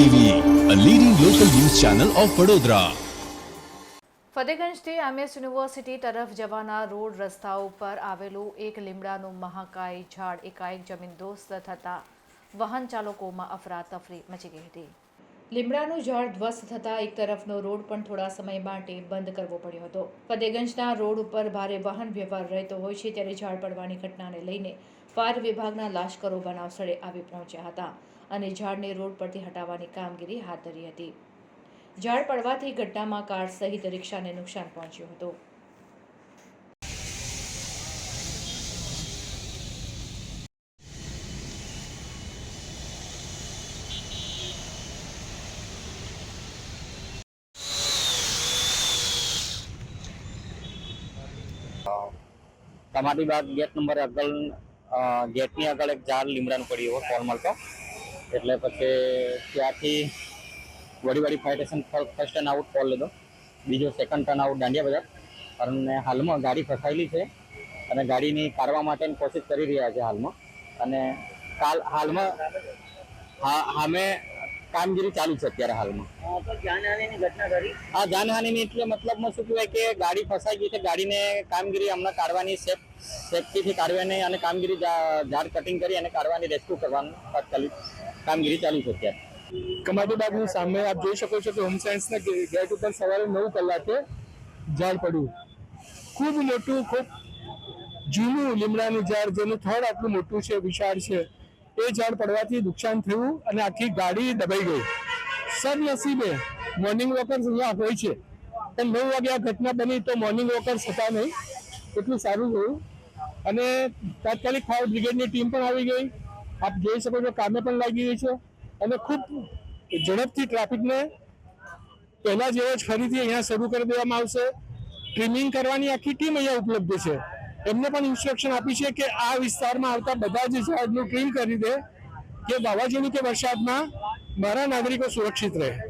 TV a leading local news channel of Vadodara ફતેગંજથી MS university તરફ જવાના road રસ્તા ઉપર આવેલું એક લીમડાનું મહાકાય ઝાડ એકાએક જમીન દોસ્ત થતા વાહન ચાલકોમાં અફરાતફરી મચી ગઈ હતી. લીમડાનું ઝાડ ધ્વસ્ત થતાં એક તરફનો રોડ પણ થોડા સમય માટે બંધ કરવો પડ્યો હતો. ફતેગંજના રોડ ઉપર ભારે વાહન વ્યવહાર રહેતો હોય છે ત્યારે ઝાડ પડવાની ઘટનાને લઈને ફાયર વિભાગના લાશ્કરો બનાવ સ્થળે આવી પહોંચ્યા હતા અને ઝાડને રોડ પરથી હટાવવાની કામગીરી હાથ ધરી હતી. ઝાડ પડવાથી ઘટનામાં કાર સહિત રિક્ષાને નુકસાન પહોંચ્યું હતું. તમારી બાદ ગેટ નંબર આગળ ગેટની આગળ એક ઝાડ લીમડાનું પડ્યું હોય કોલ મળતો. એટલે પછી ત્યાંથી વળી વળી fire station first turn out call લીધો. બીજો સેકન્ડ ટર્ન આઉટ દાંડિયા બજાર. અને હાલમાં ગાડી ફસાયેલી છે અને ગાડીની કાઢવા માટેની કોશિશ કરી રહ્યા છે હાલમાં. અને કાલ, હાલમાં હા, હામે કામગીરી ચાલુ છે અત્યારે હાલમાં. હા જાનહાનિની એટલે મતલબમાં શું કહેવાય કે ગાડી ફસાઈ ગઈ છે ગાડીને કામગીરી હમણાં કાઢવાની સેફ સેફટીથી કાઢવાની અને કામગીરી ઝાડ કટિંગ કરી અને કાઢવાની રેસ્ક્યુ કરવાનું તાત્કાલિક કામગીરી ચાલુ છે અત્યારે. કમાટી બાગની સામે આપ જોઈ શકો છો કે હોમ સાયન્સના ગેટ ઉપર સવારે નવ કલાકે ઝાડ પડ્યું. ખૂબ મોટું ખૂબ જૂનું લીમડાનું ઝાડ જેનું થડ આટલું મોટું છે વિશાળ છે. એ ઝાડ પડવાથી નુકસાન થયું અને આખી ગાડી દબાઈ ગઈ. સદનસીબે મોર્નિંગ વોકર્સ અહીંયા હોય છે. પણ નવ વાગે આ ઘટના બની તો મોર્નિંગ વોકર્સ હતા નહીં. એટલું સારું થયું. અને તાત્કાલિક ફાયર બ્રિગેડની ટીમ પણ આવી ગઈ. આપ જોઈ શકો છો કામે પણ લાગી ગઈ છે. અને ખૂબ ઝડપથી ટ્રાફિકને પહેલા જેવો જ ફરીથી અહીંયા શરૂ કરી દેવામાં આવશે. ટ્રીમિંગ કરવાની આખી ટીમ અહીંયા ઉપલબ્ધ છે. એમને પણ ઇન્સ્ટ્રક્શન આપી છે કે આ વિસ્તારમાં આવતા બધા જ ઝાડનું ટ્રીમ કરી દે, કે વાવાઝોડું કે વરસાદમાં મારા નાગરિકો સુરક્ષિત રહે.